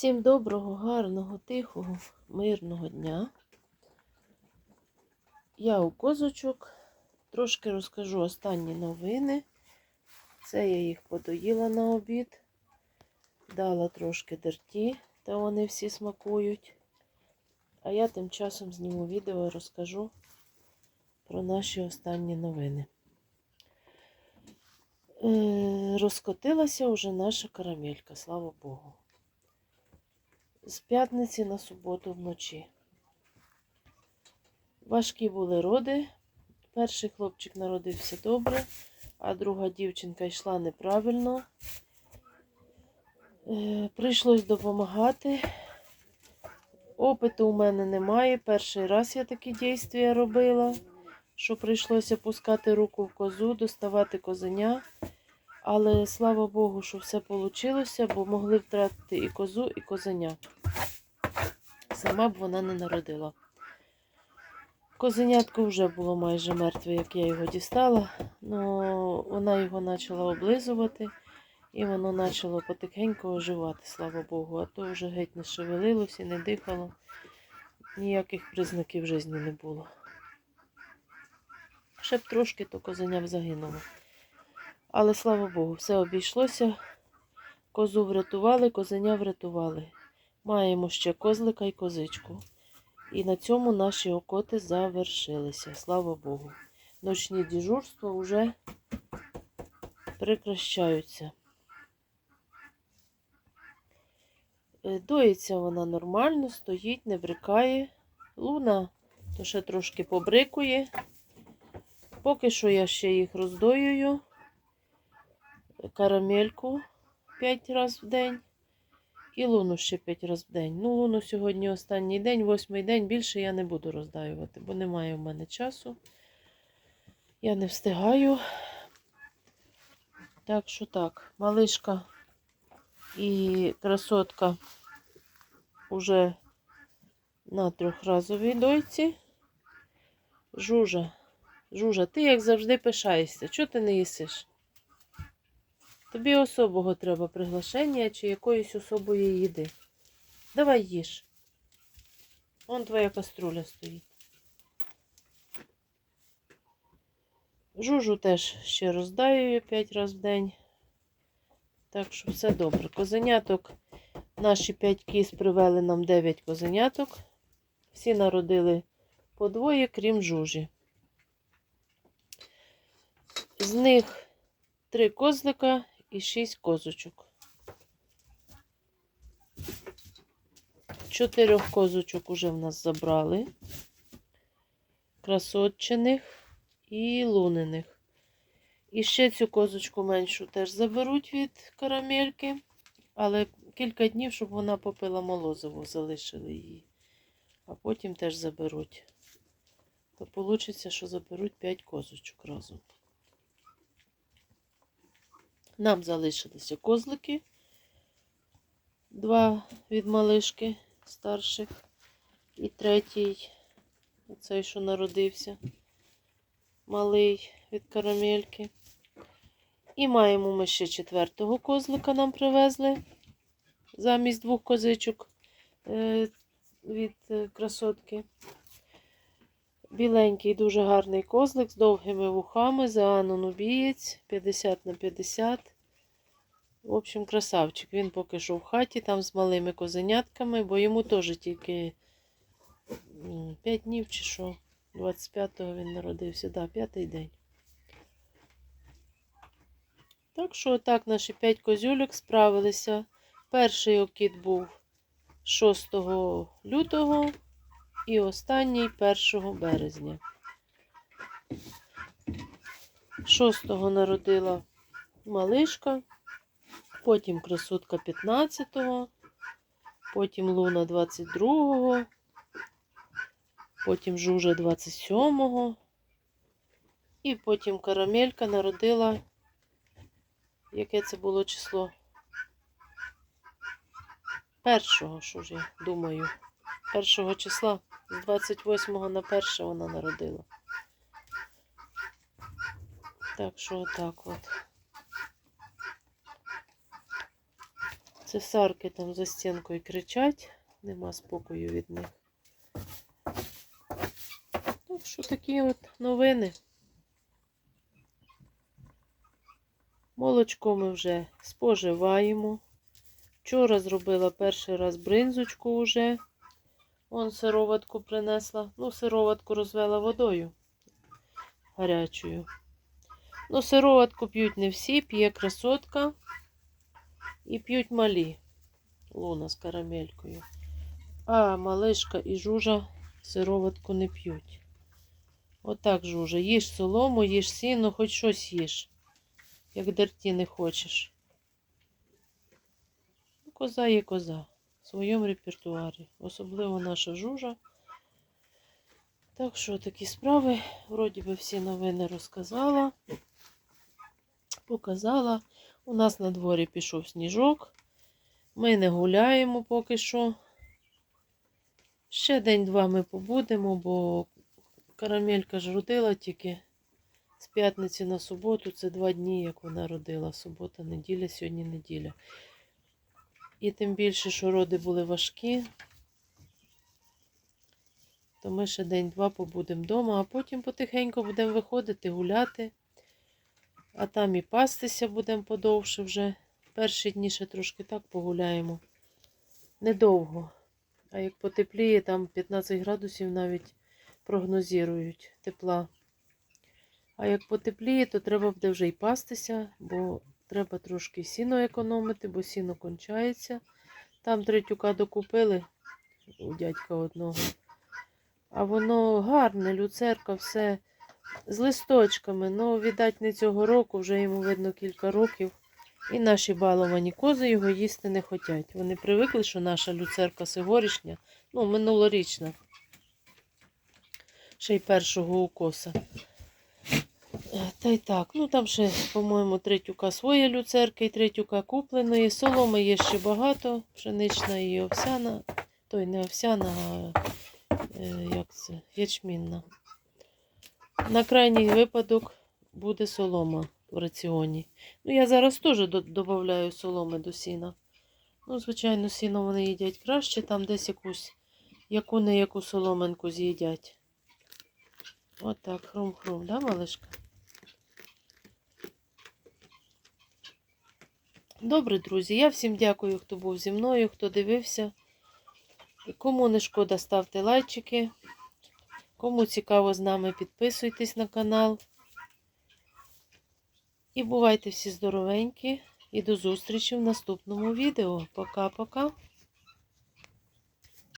Всім доброго, гарного, тихого, мирного дня. Я у козочок. Трошки розкажу останні новини. Це я їх подоїла на обід. Дала трошки дерті, та вони всі смакують. А я тим часом зніму відео і розкажу про наші останні новини. Е, розкотилася вже наша карамелька, слава Богу. З п'ятниці на суботу вночі. Важкі були роди. Перший хлопчик народився добре, а друга дівчинка йшла неправильно. Е, Прийшлось допомагати. Опиту у мене немає. Перший раз я такі дійства робила, що прийшлося пускати руку в козу, доставати козеня. Але слава Богу, що все вийшло, бо могли втратити і козу, і козеня. Сама б вона не народила. Козенятко вже було майже мертве, як я його дістала, але вона його почала облизувати, і воно почало потихеньку оживати, слава Богу. А то вже геть не шевелилося, не дихало. Ніяких признаків житті не було. Ще б трошки, то козеня б загинуло. Але слава Богу, все обійшлося. Козу врятували, козеня врятували. Маємо ще козлика і козичку. І на цьому наші окоти завершилися. Слава Богу. Ночні дежурства вже прекращаються. Е, Доїться вона нормально, стоїть, не брикає. Луна то ще трошки побрикує. Поки що я ще їх роздоюю. Карамельку 5 разів в день. І луну ще 5 разів в день. Ну, луну сьогодні останній день, восьмий день. Більше я не буду роздаювати, бо немає в мене часу. Я не встигаю. Так що так, малишка і красотка уже на трьохразовій дойці. Жужа, жужа, ти як завжди пишаєшся. Чого ти не їсиш? Тобі особого треба приглашення чи якоїсь особої їди. Давай їж. Вон твоя каструля стоїть. Жужу теж ще роздаю 5 разів в день. Так що все добре. Козеняток. Наші 5 кіз привели нам 9 козеняток. Всі народили по двоє, крім жужі. З них 3 козлика і 6 козочок. Чотирьох козочок уже в нас забрали. Красотчиних і луниних. І ще цю козочку меншу теж заберуть від карамельки, але кілька днів, щоб вона попила молозиво, залишили її. А потім теж заберуть. То вийде, що заберуть 5 козочок разом. Нам залишилися козлики. Два від малишки старших. І третій, оцей, що народився, малий від карамельки. І маємо ми ще четвертого козлика нам привезли. Замість двох козичок е, від е, красотки. Біленький, дуже гарний козлик з довгими вухами, Заанон убієць 50 на 50. В общем, красавчик. Він поки що в хаті, там з малими козенятками, бо йому теж тільки 5 днів чи що. 25-го він народився, да, п'ятий день. Так що, отак наші 5 козюльок справилися. Перший окіт був 6 лютого і останній 1 березня. 6-го народила малишка, потім красотка 15-го, потім луна 22-го, потім жужа 27-го, і потім карамелька народила, яке це було число? Першого, що ж я думаю, першого числа. З 28 на 1 вона народила. Так що отак от. Це сарки там за стінкою кричать, нема спокою від них. Так що такі от новини. Молочко ми вже споживаємо. Вчора зробила перший раз бринзочку вже. Вон сироватку принесла. Ну, сироватку розвела водою гарячою. Ну, сироватку п'ють не всі, п'є красотка і п'ють малі. Луна з карамелькою. А малишка і жужа сироватку не п'ють. Отак, жужа. Їж солому, їж сіно, хоч щось їж. Як дерті не хочеш. Ну, Коза є коза своєму репертуарі. Особливо наша жужа. Так що такі справи. Вроді би всі новини розказала. Показала. У нас на дворі пішов сніжок. Ми не гуляємо поки що. Ще день-два ми побудемо, бо карамелька ж родила тільки з п'ятниці на суботу. Це два дні, як вона родила. Субота, неділя, сьогодні неділя. І тим більше, що роди були важкі, то ми ще день-два побудемо вдома, а потім потихеньку будемо виходити, гуляти. А там і пастися будемо подовше вже. Перші дні ще трошки так погуляємо. Недовго. А як потепліє, там 15 градусів навіть прогнозують тепла. А як потепліє, то треба буде вже й пастися, бо треба трошки сіно економити, бо сіно кончається. Там третюка докупили у дядька одного. А воно гарне, люцерка, все з листочками. Ну, віддать не цього року, вже йому видно кілька років. І наші баловані кози його їсти не хочуть. Вони привикли, що наша люцерка сигорішня, ну, минулорічна. Ще й першого укоса. Та й так, ну там ще, по-моєму, третюка своє люцерки і третюка купленої. Соломи є ще багато, пшенична і овсяна. Той не овсяна, а е, як це, ячмінна. На крайній випадок буде солома в раціоні. Ну, я зараз теж додаю соломи до сіна. Ну, звичайно, сіно вони їдять краще, там десь якусь яку не яку соломинку з'їдять. Отак, хрум-хрум, да, малишка? Добре, друзі. Я всім дякую, хто був зі мною, хто дивився. Кому не шкода, ставте лайчики. Кому цікаво з нами, підписуйтесь на канал. І бувайте всі здоровенькі. І до зустрічі в наступному відео. Пока-пока.